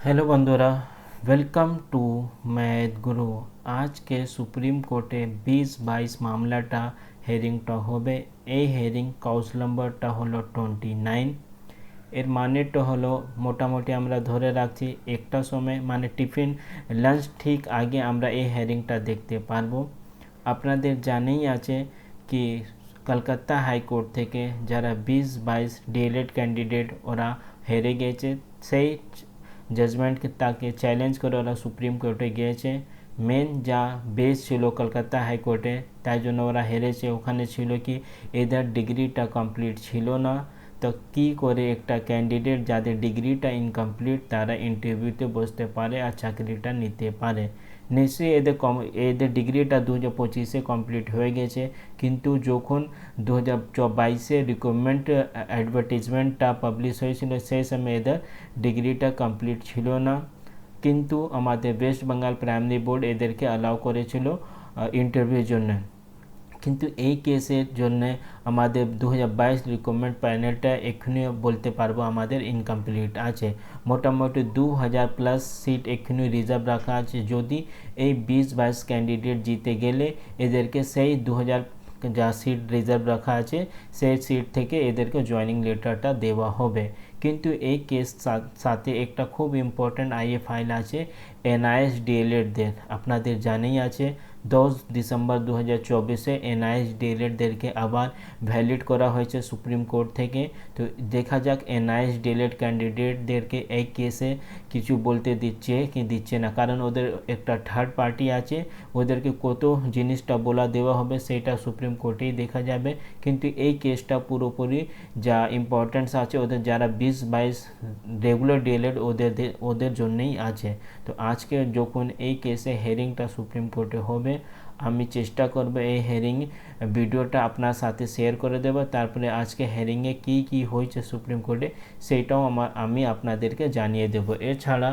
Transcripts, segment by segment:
Hello বন্ধুরা welcome to math গুরু আজকে supreme কোর্টে বিশ বাইশ মামলাটা হেরিংটা হবে এই হেরিং কাউস নম্বরটা হলো টোয়েন্টি নাইন এর মানেটা হলো মোটামুটি আমরা ধরে রাখছি একটা সময় মানে টিফিন লাঞ্চ ঠিক আগে আমরা এই হেরিংটা দেখতে পারব আপনাদের জানেই আছে কি কলকাতা হাইকোর্ট থেকে যারা বিশ বাইশ ডিএলএড ক্যান্ডিডেট ওরা হেরে গেছে সেই জাজমেন্টকে তাকে চ্যালেঞ্জ করে ওরা সুপ্রিম কোর্টে গিয়েছে মেন যা বেস ছিল কলকাতা হাইকোর্টে তাই জন্য ওরা হেরেছে ওখানে ছিল কি এদের ডিগ্রিটা কমপ্লিট ছিল না তো কী করে একটা ক্যান্ডিডেট যাদের ডিগ্রিটা ইনকমপ্লিট তারা ইন্টারভিউতে বসতে পারে আর চাকরিটা নিতে পারে নিশ্চয়ই এদের কম, এদের ডিগ্রিটা দু হাজার পঁচিশে কমপ্লিট হয়ে গেছে। কিন্তু যখন দু হাজার চব্বাইশে রিক্রুটমেন্ট অ্যাডভার্টিজমেন্টটা পাবলিশ হয়েছিল সেই সময় এদের ডিগ্রিটা কমপ্লিট ছিল না। কিন্তু আমাদের ওয়েস্ট বেঙ্গল প্রাইমারি বোর্ড এদেরকে অ্যালাউ করেছিল ইন্টারভিউর জন্য। কিন্তু এই কেসের জন্য আমাদের দু হাজার বাইশ রিক্রুটমেন্ট প্যানেলটা এক্ষুনি বলতে পারব আমাদের ইনকমপ্লিট আছে। মোটামুটি দু হাজার প্লাস সিট এক্ষুনি রিজার্ভ রাখা আছে। যদি এই বিশ বাইশ ক্যান্ডিডেট জিতে গেলে এদেরকে সেই দু হাজার যা সিট রিজার্ভ রাখা আছে, সেই সিট থেকে এদেরকে জয়নিং লেটারটা দেওয়া হবে। কিন্তু এই কেস সাথে একটা খুব ইম্পর্ট্যান্ট আইএ ফাইল আছে এনআইএস ডিএলএডদের আপনাদের জানেই আছে। দশ ডিসেম্বর দু হাজার চব্বিশে এনআইএস ডিএলএডদেরকে আবার ভ্যালিড করা হয়েছে সুপ্রিম কোর্ট থেকে। তো দেখা যাক এনআইএস ডিএলএড ক্যান্ডিডেটদেরকে এই কেসে কিছু বলতে দিচ্ছে কি দিচ্ছে না। কারণ ওদের একটা থার্ড পার্টি আছে, ওদেরকে কত জিনিসটা বলা দেওয়া হবে সেটা সুপ্রিম কোর্টেই দেখা যাবে। কিন্তু এই কেসটা পুরোপুরি যা ইম্পর্টেন্স আছে, ওদের যারা বিশ বাইশ রেগুলার ডিএলএড ওদের ওদের জন্যেই আছে। তো আজকে যখন এই কেসে হেয়ারিংটা সুপ্রিম কোর্টে হবে আমি চেষ্টা করব এই হেয়ারিং ভিডিওটা আপনার সাথে শেয়ার করে দেব। তারপরে আজকে হেয়ারিংয়ে কি কি হয়েছে সুপ্রিম কোর্টে সেইটাও আমার, আমি আপনাদেরকে জানিয়ে দেব। এছাড়া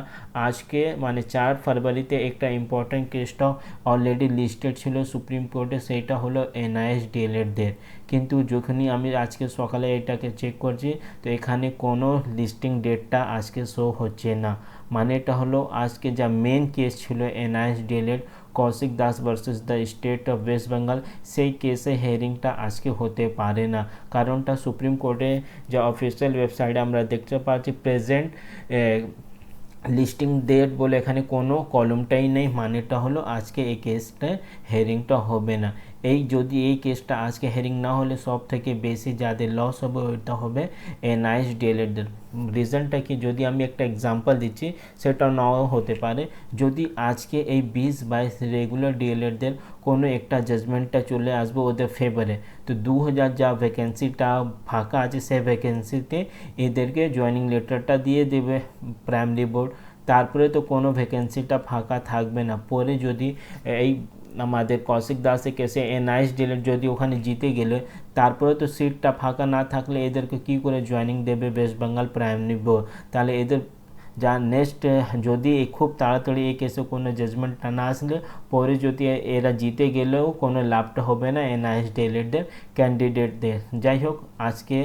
আজকে মানে চার ফেব্রুয়ারিতে একটা ইম্পর্ট্যান্ট কেসটাও অলরেডি লিস্টেড ছিল সুপ্রিম কোর্টে সেইটা হলো এনআইএস ডিএলএডদের কিন্তু যখনই আমি আজকে সকালে এটাকে চেক করছি, তো এখানে কোনো লিস্টিং ডেটটা আজকে শো হচ্ছে না। মানে এটা হলো আজকে যা মেন কেস ছিল NIS DElEd, Koushik Das versus the state of West Bengal সেই কেসে হেয়ারিংটা আজকে হতে পারে না। কারণটা সুপ্রিম কোর্টে যা অফিসিয়াল ওয়েবসাইটে আমরা দেখতে পাচ্ছি প্রেজেন্ট লিস্টিং ডেট বলে এখানে কোনো কলমটাই নেই। মানেটা হলো আজকে এই কেসটা হেয়ারিংটা হবে না। এই যদি এই কেসটা আজকে হেয়ারিং না হলে সব থেকে বেশি যাদের লস হবে, ওইটা হবে এনআইএস ডিএলএডদের রিজনটা কি? যদি আমি একটা এক্সাম্পল দিচ্ছি, সেটা নাও হতে পারে। যদি আজকে এই বিশ বাইশ রেগুলার ডিএলএডদের কোনো একটা জাজমেন্টটা চলে আসবে ওদের ফেভারে তো দু হাজার যা ভ্যাকেন্সিটা ফাঁকা আছে, সেই ভ্যাকেন্সিতে এদেরকে জয়নিং লেটারটা দিয়ে দেবে প্রাইমারি বোর্ড তারপরে তো কোনো ভ্যাকেন্সিটা ফাঁকা থাকবে না। পরে যদি এই আমাদের কৌশিক দাসে কেসে এনআইএস ডিলেট যদি ওখানে জিতে গেলে তারপরে তো সিটটা ফাঁকা না থাকলে এদেরকে কি করে জয়নিং দেবে ওয়েস্ট বেঙ্গল প্রাইমারি বোর্ড তাহলে এদের যা নেক্সট যদি খুব তাড়াতাড়ি এই কেসে কোনো জাজমেন্টটা না আসলে, পরে যদি এরা জিতে গেলেও কোনো লাভটা হবে না এনআইএস ডিএলএডদের ক্যান্ডিডেটদের যাই হোক, আজকে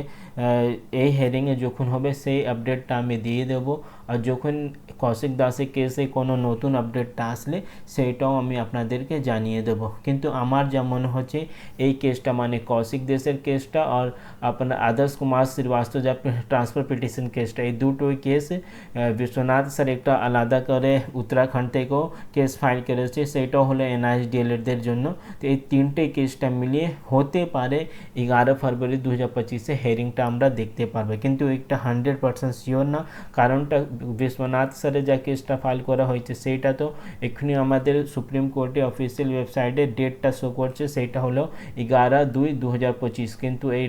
এই হেয়ারিংয়ে যখন হবে, সেই আপডেটটা আমি দিয়ে দেব। আর যখন কৌশিক দাসের কেসে কোনো নতুন আপডেটটা আসলে, সেইটাও আমি আপনাদেরকে জানিয়ে দেব। কিন্তু আমার যা মনে হচ্ছে, এই কেসটা মানে কৌশিক দেশের কেসটা আর আপনার আদর্শ কুমার শ্রীবাস্তব যা ট্রান্সফার পিটিশন কেসটা এই দুটোই কেস বিশ্বনাথ স্যার একটা আলাদা করে উত্তরাখণ্ড থেকেও কেস ফাইল করেছে। সেইটাও হলো এনআইএস ডিএলএডদের জন্য। তো এই তিনটে কেসটা মিলিয়ে হতে পারে এগারো ফেব্রুয়ারি দু হাজার পঁচিশে হেয়ারিংটা আমরা দেখতে পারব। কিন্তু একটা হান্ড্রেড পার্সেন্ট শিওর না। কারণটা বিশ্বনাথ স্যারে যা কেসটা ফাইল করা হয়েছে, সেইটা তো এক্ষুনি আমাদের সুপ্রিম কোর্টে অফিসিয়াল ওয়েবসাইটে ডেটটা শো করছে, সেইটা হলো এগারো দুই দু হাজার পঁচিশ। কিন্তু এই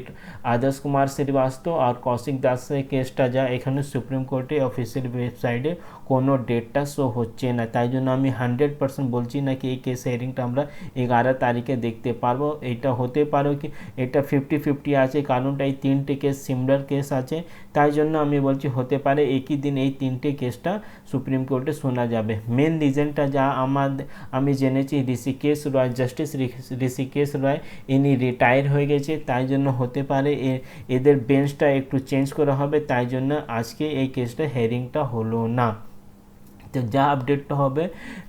আদর্শ কুমার শ্রীবাস্তব আর কৌশিক দাসের কেসটা যা এখানে সুপ্রিম কোর্টে অফিসিয়াল ওয়েবসাইটে কোনো ডেটটা শো হচ্ছে না। তাই জন্য আমি হান্ড্রেড পার্সেন্ট বলছি না কি এই কেস হেয়ারিংটা আমরা এগারো তারিখে দেখতে পারব। এটা হতে পারো কি, এটা ফিফটি ফিফটি আছে, কারণটা এই তিনটে কেস সিমিলার কেস আছে। তাই জন্য আমি বলছি হতে পারে একই দিন এই তিনটে কেসটা সুপ্রিম কোর্টে শোনা যাবে। মেন রিজনটা যা আমার, আমি জেনেছি ঋষিকেশ রয় জাস্টিস ঋষিকেশ রয়, ইনি রিটায়ার হয়ে গেছে। তাই জন্য হতে পারে এদের বেঞ্চটা একটু চেঞ্জ করা হবে। তাই জন্য আজকে এই কেসটা হেয়ারিংটা হলো না। যা আপডেটটা হবে,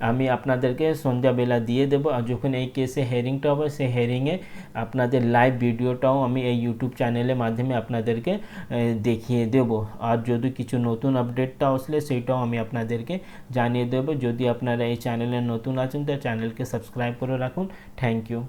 আমি আপনাদেরকে সন্ধ্যাবেলা দিয়ে দেবো। আর যখন এই কেসে হেয়ারিংটা হবে, সেই হেয়ারিংয়ে আপনাদের লাইভ ভিডিওটাও আমি এই ইউটিউব চ্যানেলের মাধ্যমে আপনাদেরকে দেখিয়ে দেব। আর যদি কিছু নতুন আপডেটটা আসলে, সেইটাও আমি আপনাদেরকে জানিয়ে দেবো। যদি আপনারা এই চ্যানেলে নতুন আছেন, তো চ্যানেলকে সাবস্ক্রাইব করে রাখুন। Thank you